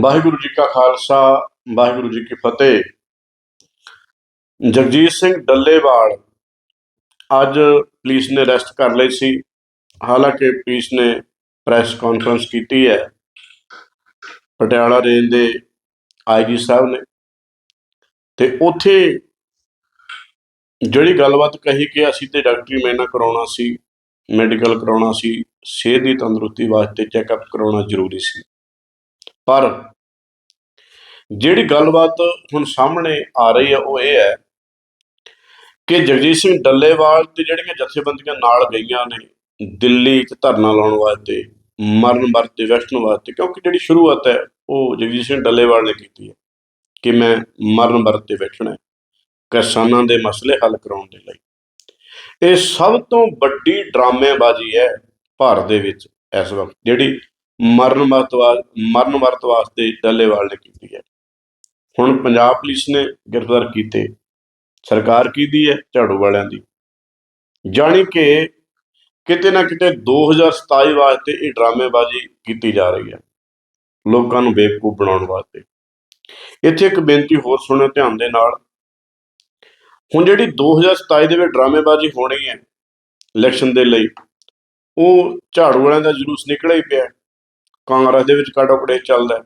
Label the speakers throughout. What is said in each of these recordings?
Speaker 1: ਵਾਹਿਗੁਰੂ ਜੀ ਕਾ ਖਾਲਸਾ, ਵਾਹਿਗੁਰੂ ਜੀ ਕੀ ਫਤਿਹ। ਜਗਜੀਤ ਸਿੰਘ ਡੱਲੇਵਾਲ ਅੱਜ ਪੁਲਿਸ ਨੇ ਅਰੈਸਟ ਕਰ ਲਈ ਸੀ। ਹਾਲਾਂਕਿ ਪੁਲਿਸ ਨੇ ਪ੍ਰੈਸ ਕਾਨਫਰੰਸ ਕੀਤੀ ਹੈ। ਪਟਿਆਲਾ ਰੇਂਜ ਦੇ ਆਈਜੀ ਸਾਹਿਬ ਨੇ। ਤੇ ਉੱਥੇ ਜਿਹੜੀ ਗੱਲਬਾਤ ਕਹੀ ਕਿ ਅਸੀਂ ਤੇ ਡਾਕਟਰੀ ਮੈਨਾ ਕਰਾਉਣਾ ਸੀ, ਮੈਡੀਕਲ ਕਰਾਉਣਾ ਸੀ, ਸਿਹਤ ਦੀ ਤੰਦਰੁਸਤੀ ਵਾਸਤੇ ਚੈੱਕਅਪ ਕਰਾਉਣਾ ਜ਼ਰੂਰੀ ਸੀ। ਪਰ ਜਿਹੜੀ ਗੱਲਬਾਤ ਹੁਣ ਸਾਹਮਣੇ ਆ ਰਹੀ ਹੈ ਉਹ ਇਹ ਹੈ ਕਿ ਜਗਜੀਤ ਸਿੰਘ ਡੱਲੇਵਾਲ ਤੇ ਜਿਹੜੀਆਂ ਜਥੇਬੰਦੀਆਂ ਨਾਲ ਗਈਆਂ ਨੇ ਦਿੱਲੀ 'ਚ ਧਰਨਾ ਲਾਉਣ ਵਾਸਤੇ, ਮਰਨ ਵਰਤੇ ਵੈਸ਼ਣ ਵਾਸਤੇ, ਕਿਉਂਕਿ ਜਿਹੜੀ ਸ਼ੁਰੂਆਤ ਹੈ, ਉਹ ਜਗਜੀਤ ਸਿੰਘ ਡੱਲੇਵਾਲ ਨੇ ਕੀਤੀ ਹੈ ਕਿ ਮੈਂ ਮਰਨ ਵਰਤੇ ਬੈਠਣਾ ਕਿਸਾਨਾਂ ਦੇ ਮਸਲੇ ਹੱਲ ਕਰਾਉਣ ਦੇ ਲਈ। ਇਹ ਸਭ ਤੋਂ ਵੱਡੀ ਡਰਾਮੇਬਾਜ਼ੀ ਹੈ ਭਾਰਤ ਦੇ ਵਿੱਚ ਇਸ ਵਕਤ, ਜਿਹੜੀ ਮਰਨ ਵਰਤ ਵਾ- ਮਰਨ ਵਰਤ ਵਾਸਤੇ ਡੱਲੇਵਾਲ ਨੇ ਕੀਤੀ ਹੈ। ਹੁਣ ਪੰਜਾਬ ਪੁਲਿਸ ਨੇ ਗ੍ਰਿਫਤਾਰ ਕੀਤੇ। ਸਰਕਾਰ ਕੀ ਦੀ ਹੈ? ਝਾੜੂ ਵਾਲਿਆਂ ਦੀ। ਜਾਣੀ ਕਿ ਕਿਤੇ ਨਾ ਕਿਤੇ 2027 ਵਾਸਤੇ ਇਹ ਡਰਾਮੇਬਾਜ਼ੀ ਕੀਤੀ ਜਾ ਰਹੀ ਹੈ, ਲੋਕਾਂ ਨੂੰ ਬੇਵਕੂਫ ਬਣਾਉਣ ਵਾਸਤੇ। ਇੱਥੇ ਇੱਕ ਬੇਨਤੀ ਹੋਰ ਸੁਣੋ ਧਿਆਨ ਦੇ ਨਾਲ। ਹੁਣ ਜਿਹੜੀ 2027 ਦੇ ਵਿੱਚ ਡਰਾਮੇਬਾਜ਼ੀ ਹੋਣੀ ਹੈ ਇਲੈਕਸ਼ਨ ਦੇ ਲਈ, ਉਹ ਝਾੜੂ ਵਾਲਿਆਂ ਦਾ ਜਲੂਸ ਨਿਕਲਿਆ ਹੀ ਪਿਆ। ਕਾਂਗਰਸ ਦੇ ਵਿੱਚ ਕਾਟੋਕੜੇ ਚੱਲਦਾ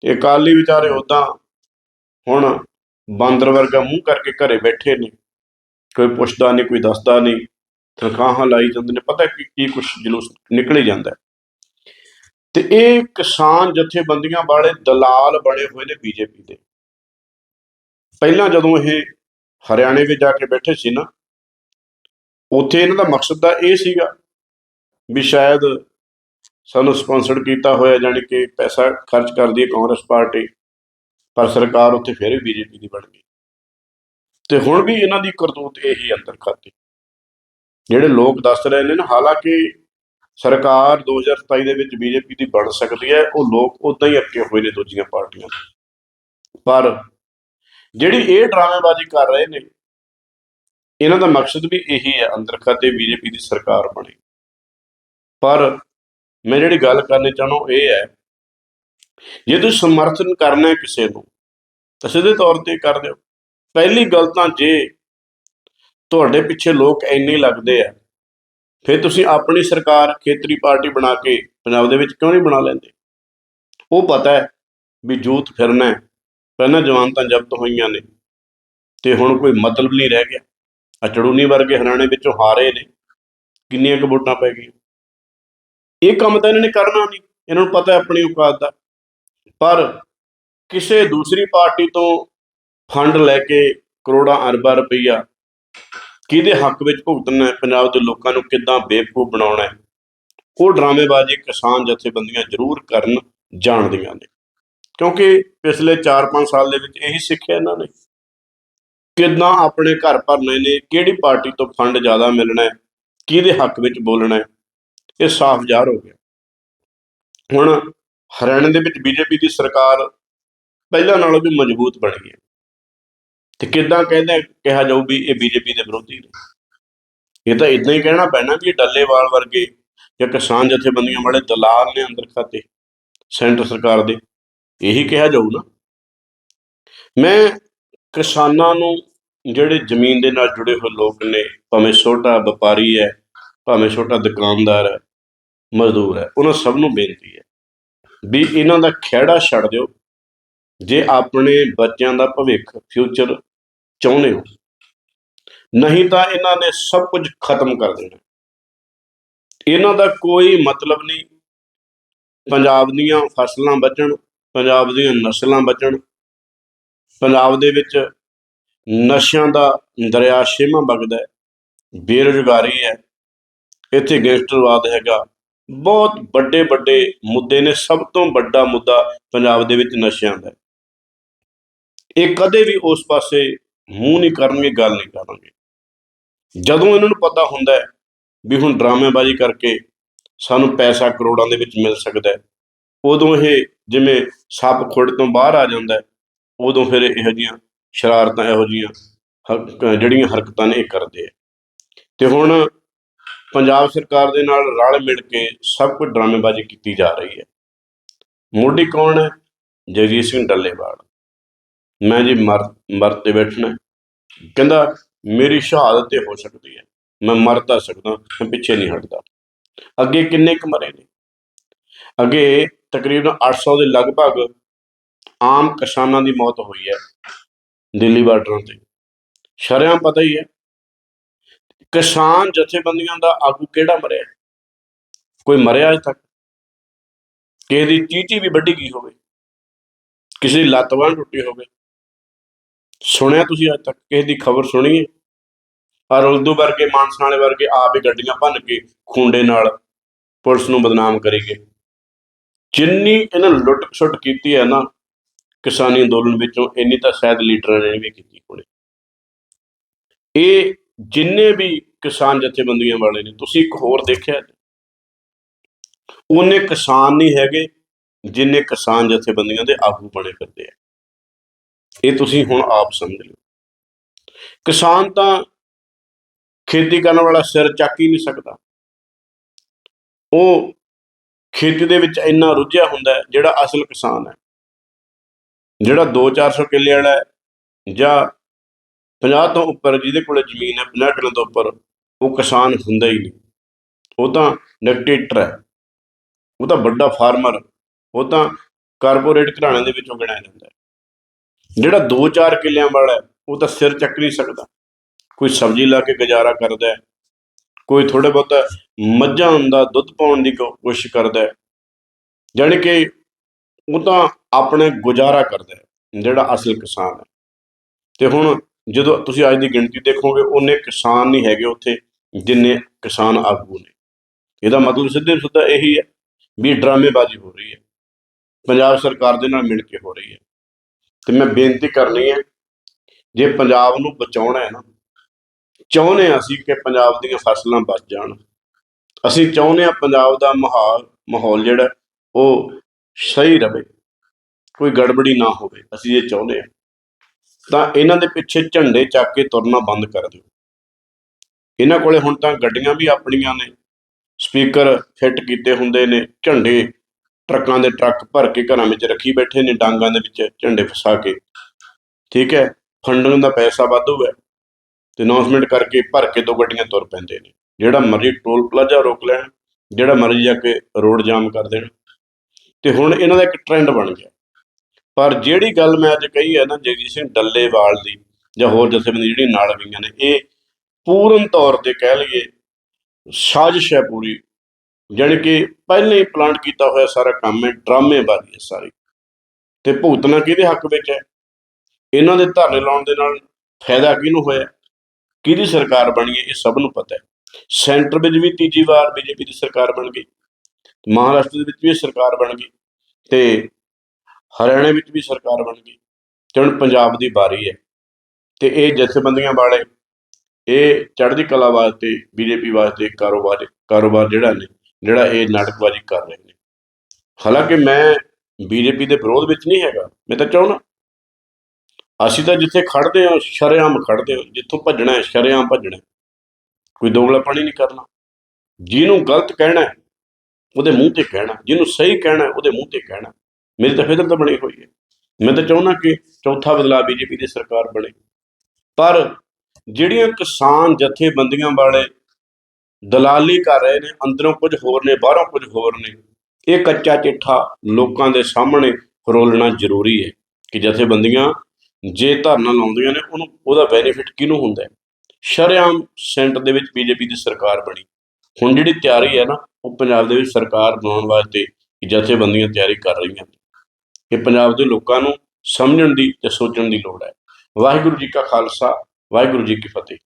Speaker 1: ਤੇ ਅਕਾਲੀ ਵਿਚਾਰੇ ਉਦਾਂ ਹੁਣ ਬਾਂਦਰ ਵਰਗਾ ਮੂੰਹ ਕਰਕੇ ਘਰੇ ਬੈਠੇ ਨੇ। ਕੋਈ ਪੁੱਛਦਾ ਨਹੀਂ, ਕੋਈ ਦੱਸਦਾ ਨਹੀਂ। ਤਨਖਾਹਾਂ ਲਾਈ ਜਾਂਦੇ ਨੇ, ਪਤਾ ਕੀ ਕੀ ਕੁਛ ਜਲੂਸ ਨਿਕਲ ਜਾਂਦਾ ਤੇ ਇਹ ਕਿਸਾਨ ਜਥੇਬੰਦੀਆਂ ਵਾਲੇ ਦਲਾਲ ਬਣੇ ਹੋਏ ਨੇ ਬੀਜੇਪੀ ਦੇ। ਪਹਿਲਾਂ ਜਦੋਂ ਇਹ ਹਰਿਆਣੇ ਵਿੱਚ ਜਾ ਕੇ ਬੈਠੇ ਸੀ ਨਾ, ਉੱਥੇ ਇਹਨਾਂ ਦਾ ਮਕਸਦ ਤਾਂ ਇਹ ਸੀਗਾ ਵੀ ਸ਼ਾਇਦ ਸਾਨੂੰ ਸਪਾਂਸਰ ਕੀਤਾ ਹੋਇਆ ਜਾਣੀ ਕਿ ਪੈਸਾ ਖਰਚ ਕਰਦੀ ਹੈ ਕਾਂਗਰਸ ਪਾਰਟੀ, ਪਰ ਸਰਕਾਰ ਉੱਥੇ ਫਿਰ ਵੀ ਬੀਜੇਪੀ ਦੀ ਬਣ ਗਈ। ਤੇ ਹੁਣ ਵੀ ਇਹਨਾਂ ਦੀ ਕਰਤੂਤ ਇਹੀ ਅੰਦਰ ਖਾਤੇ। ਜਿਹੜੇ ਲੋਕ ਦੱਸ ਰਹੇ ਨੇ ਨਾ, ਹਾਲਾਂਕਿ ਸਰਕਾਰ 2027 ਦੇ ਵਿੱਚ ਬੀਜੇਪੀ ਦੀ ਬਣ ਸਕਦੀ ਹੈ, ਉਹ ਲੋਕ ਉਦਾਂ ਹੀ ਅੱਕੇ ਹੋਏ ਨੇ ਦੂਜੀਆਂ ਪਾਰਟੀਆਂ ਤੋਂ। ਪਰ ਜਿਹੜੀ ਇਹ ਡਰਾਮੇਬਾਜ਼ੀ ਕਰ ਰਹੇ ਨੇ, ਇਹਨਾਂ ਦਾ ਮਕਸਦ ਵੀ ਇਹੀ ਹੈ ਅੰਦਰ ਖਾਤੇ ਬੀਜੇਪੀ ਦੀ ਸਰਕਾਰ ਬਣੇ। ਪਰ ਮੈਂ ਜਿਹੜੀ ਗੱਲ ਕਰਨੀ ਚਾਹਣਾ ਉਹ ਇਹ ਹੈ, ਜੇ ਤੁਸੀਂ ਸਮਰਥਨ ਕਰਨਾ ਹੈ ਕਿਸੇ ਨੂੰ, ਤਾਂ ਸਿੱਧੇ ਤੌਰ ਤੇ ਕਰ ਦਿਓ। ਪਹਿਲੀ ਗੱਲ ਤਾਂ ਜੇ ਤੁਹਾਡੇ ਪਿੱਛੇ ਲੋਕ ਇੰਨੇ ਲੱਗਦੇ ਆ, ਫਿਰ ਤੁਸੀਂ ਆਪਣੀ ਸਰਕਾਰ ਖੇਤਰੀ ਪਾਰਟੀ ਬਣਾ ਕੇ ਪੰਜਾਬ ਦੇ ਵਿੱਚ ਕਿਉਂ ਨਹੀਂ ਬਣਾ ਲੈਂਦੇ? ਉਹ ਪਤਾ ਹੈ ਵੀ ਜੂਤ ਫਿਰਨਾ ਹੈ, ਪਹਿਲਾਂ ਜਵਾਨਤਾਂ ਜ਼ਬਤ ਹੋਈਆਂ ਨੇ, ਤੇ ਹੁਣ ਕੋਈ ਮਤਲਬ ਨਹੀਂ ਰਹਿ ਗਿਆ। ਆ ਚੜੂਨੀ ਵਰਗੇ ਹਰਿਆਣੇ ਵਿੱਚੋਂ ਹਾਰੇ ਨੇ, ਕਿੰਨੀਆਂ ਕੁ ਵੋਟਾਂ ਪੈ ਗਈਆਂ? ਇਹ ਕੰਮ ਤਾਂ ਇਹਨਾਂ ਨੇ ਕਰਨਾ ਨਹੀਂ, ਇਹਨਾਂ ਨੂੰ ਪਤਾ ਹੈ ਆਪਣੀ ਔਕਾਤ ਦਾ। ਪਰ ਕਿਸੇ ਦੂਸਰੀ ਪਾਰਟੀ ਤੋਂ ਫੰਡ ਲੈ ਕੇ ਕਰੋੜਾਂ ਅਰਬਾਂ ਰੁਪਈਆ ਕਿਹਦੇ ਹੱਕ ਵਿੱਚ ਭੁਗਤਣਾ ਹੈ, ਪੰਜਾਬ ਦੇ ਲੋਕਾਂ ਨੂੰ ਕਿੱਦਾਂ ਬੇਵਕੂਫ ਬਣਾਉਣਾ ਹੈ, ਉਹ ਡਰਾਮੇਬਾਜ਼ੀ ਕਿਸਾਨ ਜਥੇਬੰਦੀਆਂ ਜ਼ਰੂਰ ਕਰਨ ਜਾਣਦੀਆਂ ਨੇ। ਕਿਉਂਕਿ ਪਿਛਲੇ 4-5 ਸਾਲ ਦੇ ਵਿੱਚ ਇਹੀ ਸਿੱਖਿਆ ਇਹਨਾਂ ਨੇ। ਕਿੱਦਾਂ ਆਪਣੇ ਘਰ ਭਰਨੇ ਨੇ ਕਿਹੜੀ ਪਾਰਟੀ ਤੋਂ ਫੰਡ ਜ਼ਿਆਦਾ ਮਿਲਣਾ ਹੈ, ਕਿਹਦੇ ਹੱਕ ਵਿੱਚ ਬੋਲਣਾ ਹੈ ਇਹ ਸਾਫ਼ ਜ਼ਾਹਰ ਹੋ ਗਿਆ। ਹੁਣ ਹਰਿਆਣਾ ਦੇ ਵਿੱਚ ਬੀਜੇਪੀ ਦੀ ਸਰਕਾਰ ਪਹਿਲਾਂ ਨਾਲੋਂ ਵੀ ਮਜ਼ਬੂਤ ਬਣ ਗਈ ਹੈ। ਤੇ ਕਿੱਦਾਂ ਕਹਿੰਦੇ ਕਿਹਾ ਜਾਊ ਵੀ ਇਹ ਬੀਜੇਪੀ ਦੇ ਵਿਰੋਧੀ ਨੇ। ਇਹ ਤਾਂ ਇਦਾਂ ਹੀ ਕਹਿਣਾ ਪੈਣਾ ਵੀ ਇਹ ਡੱਲੇਵਾਲ ਵਰਗੇ ਜਾਂ ਕਿਸਾਨ ਜਥੇਬੰਦੀਆਂ ਵਾਲੇ ਦਲਾਲ ਨੇ ਅੰਦਰ ਖਾਤੇ, ਸੈਂਟਰ ਸਰਕਾਰ ਦੇ। ਇਹੀ ਕਿਹਾ ਜਾਊ ਨਾ। ਮੈਂ ਕਿਸਾਨਾਂ ਨੂੰ ਜਿਹੜੇ ਜ਼ਮੀਨ ਦੇ ਨਾਲ ਜੁੜੇ ਹੋਏ ਲੋਕ ਨੇ, ਭਾਵੇਂ ਛੋਟਾ ਵਪਾਰੀ ਹੈ, ਭਾਵੇਂ ਛੋਟਾ ਦੁਕਾਨਦਾਰ ਹੈ ਮਜ਼ਦੂਰ ਹੈ, ਉਹਨਾਂ ਸਭ ਨੂੰ ਬੇਨਤੀ ਹੈ ਵੀ ਇਹਨਾਂ ਦਾ ਖਿਹੜਾ ਛੱਡ ਦਿਓ, ਜੇ ਆਪਣੇ ਬੱਚਿਆਂ ਦਾ ਭਵਿੱਖ ਫਿਊਚਰ ਚਾਹੁੰਦੇ ਹੋ, ਨਹੀਂ ਤਾਂ ਇਹਨਾਂ ਨੇ ਸਭ ਕੁਝ ਖਤਮ ਕਰ ਦੇਣਾ। ਇਹਨਾਂ ਦਾ ਕੋਈ ਮਤਲਬ ਨਹੀਂ, ਪੰਜਾਬ ਦੀਆਂ ਫਸਲਾਂ ਬਚਣ, ਪੰਜਾਬ ਦੀਆਂ ਨਸਲਾਂ ਬਚਣ, ਪੰਜਾਬ ਦੇ ਵਿੱਚ ਨਸ਼ਿਆਂ ਦਾ ਦਰਿਆ ਛੇਵਾਂ ਵਗਦਾ ਹੈ, ਬੇਰੁਜ਼ਗਾਰੀ ਹੈ, ਇੱਥੇ ਗੈਂਗਸਟਰਵਾਦ ਹੈਗਾ ਬਹੁਤ ਵੱਡੇ ਵੱਡੇ ਮੁੱਦੇ ਨੇ, ਸਭ ਤੋਂ ਵੱਡਾ ਮੁੱਦਾ ਪੰਜਾਬ ਦੇ ਵਿੱਚ ਨਸ਼ਿਆਂ ਦਾ ਇਹ ਕਦੇ ਵੀ ਉਸ ਪਾਸੇ ਮੂੰਹ ਨਹੀਂ ਕਰਨਗੇ, ਗੱਲ ਨਹੀਂ ਕਰਨਗੇ। ਜਦੋਂ ਇਹਨਾਂ ਨੂੰ ਪਤਾ ਹੁੰਦਾ ਵੀ ਹੁਣ ਡਰਾਮੇਬਾਜ਼ੀ ਕਰਕੇ ਸਾਨੂੰ ਪੈਸਾ ਕਰੋੜਾਂ ਦੇ ਵਿੱਚ ਮਿਲ ਸਕਦਾ ਹੈ, ਉਦੋਂ ਇਹ ਜਿਵੇਂ ਸੱਪ ਖੁੱਡ ਤੋਂ ਬਾਹਰ ਆ ਜਾਂਦਾ ਉਦੋਂ ਫਿਰ ਇਹੋ ਜਿਹੀਆਂ ਸ਼ਰਾਰਤਾਂ, ਇਹੋ ਜਿਹੀਆਂ ਹਰ- ਜਿਹੜੀਆਂ ਹਰਕਤਾਂ ਨੇ ਇਹ ਕਰਦੇ ਆ ਤੇ ਹੁਣ ਪੰਜਾਬ ਸਰਕਾਰ ਦੇ ਨਾਲ ਰਲ ਮਿਲ ਕੇ ਸਭ ਕੁਝ ਡਰਾਮੇਬਾਜ਼ੀ ਕੀਤੀ ਜਾ ਰਹੀ ਹੈ। ਮੋਢੀ ਕੌਣ ਹੈ? ਜਗਜੀਤ ਸਿੰਘ ਡੱਲੇਵਾਲ। ਮੈਂ ਜੀ ਮਰ ਮਰ ਤੇ ਬੈਠਣਾ। ਕਹਿੰਦਾ, ਮੇਰੀ ਸ਼ਹਾਦਤ ਤੇ ਹੋ ਸਕਦੀ ਹੈ। ਮੈਂ ਮਰ ਤਾਂ ਸਕਦਾ, ਮੈਂ ਪਿੱਛੇ ਨਹੀਂ ਹਟਦਾ। ਅੱਗੇ ਕਿੰਨੇ ਕੁ ਮਰੇ ਨੇ? ਅੱਗੇ ਤਕਰੀਬਨ 800 ਦੇ ਲਗਭਗ ਆਮ ਕਿਸਾਨਾਂ ਦੀ ਮੌਤ ਹੋਈ ਹੈ ਦਿੱਲੀ ਬਾਰਡਰਾਂ ਤੇ। ਸ਼ਰਿਆਂ ਪਤਾ ਹੀ ਹੈ। ਕਿਸਾਨ ਜਥੇਬੰਦੀਆਂ ਦਾ ਆਗੂ ਕਿਹੜਾ ਮਰਿਆ? ਕੋਈ ਮਰਿਆ ਅਜੇ ਤੱਕ? ਕਿਸੇ ਦੀ ਚੀਚੀ ਵੀ ਵੱਢੀ ਗਈ ਹੋਵੇ, ਕਿਸੇ ਦੀ ਲੱਤ ਬਾਂਹ ਟੁੱਟੀ ਹੋਵੇ। ਸੁਣਿਆ ਤੁਸੀਂ ਅੱਜ ਤੱਕ? ਕਿਸੇ ਦੀ ਖਬਰ ਸੁਣੀ ਹੈ? ਆ ਰੁਲਦੂ ਵਰਗੇ, ਮਾਨਸਾ ਵਾਲੇ ਵਰਗੇ ਆਪ ਹੀ ਗੱਡੀਆਂ ਭੰਨ ਕੇ ਖੁੰਡੇ ਨਾਲ ਪੁਲਿਸ ਨੂੰ ਬਦਨਾਮ ਕਰੀ ਗਏ। ਜਿੰਨੀ ਇਹਨਾਂ ਲੁੱਟ ਖਸੁੱਟ ਕੀਤੀ ਹੈ ਨਾ, ਕਿਸਾਨੀ ਅੰਦੋਲਨ ਵਿੱਚੋਂ ਇੰਨੀ ਤਾਂ ਸ਼ਾਇਦ ਲੀਡਰਾਂ ਨੇ ਵੀ ਕੀਤੀ ਹੋਣੀ। ਇਹ ਜਿੰਨੇ ਵੀ ਕਿਸਾਨ ਜਥੇਬੰਦੀਆਂ ਵਾਲੇ ਨੇ, ਤੁਸੀਂ ਇੱਕ ਹੋਰ ਦੇਖਿਆ ਉਹਨੇ ਕਿਸਾਨ ਨਹੀਂ ਹੈਗੇ ਜਿੰਨੇ ਕਿਸਾਨ ਜਥੇਬੰਦੀਆਂ ਦੇ ਆਗੂ ਬਣੇ ਕਰਦੇ ਆ। ਇਹ ਤੁਸੀਂ ਹੁਣ ਆਪ ਸਮਝ ਲਓ। ਕਿਸਾਨ ਤਾਂ ਖੇਤੀ ਕਰਨ ਵਾਲਾ ਸਿਰ ਚੱਕ ਹੀ ਨਹੀਂ ਸਕਦਾ। ਉਹ ਖੇਤੀ ਦੇ ਵਿੱਚ ਇੰਨਾ ਰੁੱਝਿਆ ਹੁੰਦਾ ਜਿਹੜਾ ਅਸਲ ਕਿਸਾਨ ਹੈ। ਜਿਹੜਾ 2-400 ਕਿੱਲੇ ਵਾਲਾ ਜਾਂ 50 ਤੋਂ ਉੱਪਰ ਜਿਹਦੇ ਕੋਲੇ ਜ਼ਮੀਨ ਹੈ 50 ਕਿੱਲੇ ਤੋਂ ਉੱਪਰ, ਉਹ ਕਿਸਾਨ ਹੁੰਦਾ ਹੀ ਨਹੀਂ। ਉਹ ਤਾਂ ਡਿਕਟੇਟਰ ਹੈ। ਉਹ ਤਾਂ ਵੱਡਾ ਫਾਰਮਰ ਉਹ ਤਾਂ ਕਾਰਪੋਰੇਟ ਘਰਾਣੇ ਦੇ ਵਿੱਚੋਂ ਗਿਣਿਆ ਜਾਂਦਾ ਹੈ। ਜਿਹੜਾ 2-4 ਕਿੱਲਿਆਂ ਵਾਲਾ ਉਹ ਤਾਂ ਸਿਰ ਚੱਕ ਨਹੀਂ ਸਕਦਾ। ਕੋਈ ਸਬਜ਼ੀ ਲਾ ਕੇ ਗੁਜ਼ਾਰਾ ਕਰਦਾ ਹੈ। ਕੋਈ ਥੋੜੇ ਬਹੁਤਾ ਮੱਝਾਂ ਦਾ ਦੁੱਧ ਪਾਉਣ ਦੀ ਕੋ- ਕੋਸ਼ਿਸ਼ ਕਰਦਾ ਹੈ। ਜਾਣੀ ਕਿ ਉਹ ਤਾਂ ਆਪਣੇ ਗੁਜ਼ਾਰਾ ਕਰਦਾ ਹੈ, ਜਿਹੜਾ ਅਸਲ ਕਿਸਾਨ ਹੈ। ਤੇ ਹੁਣ ਜਦੋਂ ਤੁਸੀਂ ਅੱਜ ਦੀ ਗਿਣਤੀ ਦੇਖੋਗੇ ਉਹਨੇ ਕਿਸਾਨ ਨਹੀਂ ਹੈਗੇ ਉੱਥੇ ਜਿੰਨੇ ਕਿਸਾਨ ਆਗੂ ਨੇ। ਇਹਦਾ ਮਤਲਬ ਸਿੱਧੇ ਸਿੱਧਾ ਇਹੀ ਹੈ ਵੀ ਡਰਾਮੇਬਾਜ਼ੀ ਹੋ ਰਹੀ ਹੈ। ਪੰਜਾਬ ਸਰਕਾਰ ਦੇ ਨਾਲ ਮਿਲ ਕੇ ਹੋ ਰਹੀ ਹੈ। ਤੇ ਮੈਂ ਬੇਨਤੀ ਕਰਨੀ ਹੈ ਜੇ ਪੰਜਾਬ ਨੂੰ ਬਚਾਉਣਾ ਹੈ ਨਾ ਚਾਹੁੰਦੇ ਹਾਂ ਅਸੀਂ ਕਿ ਪੰਜਾਬ ਦੀਆਂ ਫਸਲਾਂ ਬਚ ਜਾਣ। ਅਸੀਂ ਚਾਹੁੰਦੇ ਹਾਂ ਪੰਜਾਬ ਦਾ ਮਾਹੌਲ ਮਾਹੌਲ ਜਿਹੜਾ ਉਹ ਸਹੀ ਰਵੇ ਕੋਈ ਗੜਬੜੀ ਨਾ ਹੋਵੇ ਅਸੀਂ ਇਹ ਚਾਹੁੰਦੇ ਹਾਂ। ਤਾਂ ਇਹਨਾਂ ਦੇ ਪਿੱਛੇ ਝੰਡੇ ਚੱਕ ਕੇ ਤੁਰਨਾ ਬੰਦ ਕਰ ਦਿਓ। ਇਹਨਾਂ ਕੋਲੇ ਹੁਣ ਤਾਂ ਗੱਡੀਆਂ ਵੀ ਆਪਣੀਆਂ ਨੇ। ਸਪੀਕਰ ਫਿੱਟ ਕੀਤੇ ਹੁੰਦੇ ਨੇ, ਝੰਡੇ ਟਰੱਕਾਂ ਦੇ ਟਰੱਕ ਭਰ ਕੇ ਘਰਾਂ ਵਿੱਚ ਰੱਖੀ ਬੈਠੇ ਨੇ, ਡਾਂਗਾਂ ਦੇ ਵਿੱਚ ਝੰਡੇ ਫਸਾ ਕੇ। ਠੀਕ ਹੈ ਫੰਡਿੰਗ ਦਾ ਪੈਸਾ ਵਾਧੂ ਹੈ। ਤੇ ਅਨਾਉਂਸਮੈਂਟ ਕਰਕੇ ਭਰ ਕੇ ਦੋ ਗੱਡੀਆਂ ਤੁਰ ਪੈਂਦੇ ਨੇ। ਜਿਹੜਾ ਮਰਜ਼ੀ ਟੋਲ ਪਲਾਜ਼ਾ ਰੋਕ ਲੈਣ, ਜਿਹੜਾ ਮਰਜ਼ੀ ਜਾ ਕੇ ਰੋਡ ਜਾਮ ਕਰ ਦੇਣ। ਤੇ ਹੁਣ ਇਹਨਾਂ ਦਾ ਇੱਕ ਟ੍ਰੈਂਡ ਬਣ ਗਿਆ। ਪਰ ਜਿਹੜੀ ਗੱਲ ਮੈਂ ਅੱਜ ਕਹੀ ਹੈ ਨਾ ਜਗਜੀਤ ਸਿੰਘ ਡੱਲੇਵਾਲ ਦੀ ਜਾਂ ਹੋਰ ਜਥੇਬੰਦੀ ਜਿਹੜੀ ਨਾਲ ਗਈਆਂ ਨੇ, ਇਹ ਪੂਰਨ ਤੌਰ ਤੇ ਕਹਿ ਲਈਏ ਸਾਜ਼ਿਸ਼ ਹੈ ਪੂਰੀ। ਜਾਣੀ ਕਿ ਪਹਿਲੇ ਹੀ ਪਲਾਨ ਕੀਤਾ ਹੋਇਆ ਸਾਰਾ ਕੰਮ ਹੈ, ਡਰਾਮੇਬਾਜ਼ੀ ਹੈ ਸਾਰੀ। ਤੇ ਭੁਗਤਣਾ ਕਿਹਦੇ ਹੱਕ ਵਿੱਚ ਹੈ? ਇਹਨਾਂ ਦੇ ਧਰਨੇ ਲਾਉਣ ਦੇ ਨਾਲ ਫਾਇਦਾ ਕਿਹਨੂੰ ਹੋਇਆ? ਕਿਹਦੀ ਸਰਕਾਰ ਬਣੀ ਹੈ, ਇਹ ਸਭ ਨੂੰ ਪਤਾ ਹੈ। ਸੈਂਟਰ ਵਿੱਚ ਵੀ ਤੀਜੀ ਵਾਰ ਬੀਜੇਪੀ ਦੀ ਸਰਕਾਰ ਬਣ ਗਈ। ਮਹਾਰਾਸ਼ਟਰ ਦੇ ਵਿੱਚ ਵੀ ਇਹ ਸਰਕਾਰ ਬਣ ਗਈ। ਤੇ ਹਰਿਆਣੇ ਵਿੱਚ ਵੀ ਸਰਕਾਰ ਬਣ ਗਈ ਤੇ ਹੁਣ ਪੰਜਾਬ ਦੀ ਵਾਰੀ ਹੈ ਤੇ ਇਹ ਜਥੇਬੰਦੀਆਂ ਵਾਲੇ, ਇਹ ਚੜ੍ਹਦੀ ਕਲਾ ਵਾਸਤੇ ਬੀਜੇਪੀ ਵਾਸਤੇ ਕਾਰੋਬਾਰ ਕਾਰੋਬਾਰ ਜਿਹੜਾ ਨੇ, ਜਿਹੜਾ ਇਹ ਨਾਟਕਬਾਜ਼ੀ ਕਰ ਰਹੇ ਨੇ। ਹਾਲਾਂਕਿ ਮੈਂ ਬੀਜੇਪੀ ਦੇ ਵਿਰੋਧ ਵਿੱਚ ਨਹੀਂ ਹੈਗਾ, ਮੈਂ ਤਾਂ ਚਾਹੁੰਦਾ। ਅਸੀਂ ਤਾਂ ਜਿੱਥੇ ਖੜਦੇ ਹਾਂ, ਸ਼ਰੇਆਮ ਖੜਦੇ ਹਾਂ, ਜਿੱਥੋਂ ਭੱਜਣਾ ਹੈ, ਸ਼ਰੇਆਮ ਭੱਜਣਾ ਕੋਈ ਦੋਗਲਾ ਪਾਣੀ ਨਹੀਂ ਕਰਨਾ। ਜਿਹਨੂੰ ਗਲਤ ਕਹਿਣਾ ਉਹਦੇ ਮੂੰਹ ਤੇ ਕਹਿਣਾ, ਜਿਹਨੂੰ ਸਹੀ ਕਹਿਣਾ ਉਹਦੇ ਮੂੰਹ ਤੇ ਕਹਿਣਾ। ਮੇਰੀ ਤਾਂ ਫਿਤਰ ਤਾਂ ਬਣੀ ਹੋਈ ਹੈ। ਮੈਂ ਤਾਂ ਚਾਹੁੰਦਾ ਕਿ ਚੌਥਾ ਬਦਲਾਅ ਬੀਜੇਪੀ ਦੀ ਸਰਕਾਰ ਬਣੇ। ਪਰ ਜਿਹੜੀਆਂ ਕਿਸਾਨ ਜਥੇਬੰਦੀਆਂ ਵਾਲੇ ਦਲਾਲੀ ਕਰ ਰਹੇ ਨੇ, ਅੰਦਰੋਂ ਕੁਝ ਹੋਰ ਨੇ, ਬਾਹਰੋਂ ਕੁਝ ਹੋਰ ਨੇ, ਇਹ ਕੱਚਾ ਚਿੱਠਾ ਲੋਕਾਂ ਦੇ ਸਾਹਮਣੇ ਰੋਲਣਾ ਜ਼ਰੂਰੀ ਹੈ ਕਿ ਜਥੇਬੰਦੀਆਂ ਜੇ ਧਰਨਾ ਲਾਉਂਦੀਆਂ ਨੇ, ਉਹਨੂੰ, ਉਹਦਾ ਬੈਨੀਫਿਟ ਕਿਹਨੂੰ ਹੁੰਦਾ ਹੈ? ਸ਼ਰੇਆਮ ਸੈਂਟਰ ਦੇ ਵਿੱਚ ਬੀਜੇਪੀ ਦੀ ਸਰਕਾਰ ਬਣੀ। ਹੁਣ ਜਿਹੜੀ ਤਿਆਰੀ ਹੈ ਨਾ, ਉਹ ਪੰਜਾਬ ਦੇ ਵਿੱਚ ਸਰਕਾਰ ਬਣਾਉਣ ਵਾਸਤੇ ਜਥੇਬੰਦੀਆਂ ਤਿਆਰੀ ਕਰ ਰਹੀਆਂ ਨੇ। ਇਹ ਪੰਜਾਬ ਦੇ ਲੋਕਾਂ ਨੂੰ ਸਮਝਣ ਦੀ ਤੇ ਸੋਚਣ ਦੀ ਲੋੜ ਹੈ। ਵਾਹਿਗੁਰੂ ਜੀ ਕਾ ਖਾਲਸਾ, ਵਾਹਿਗੁਰੂ ਜੀ ਕੀ ਫਤਿਹ।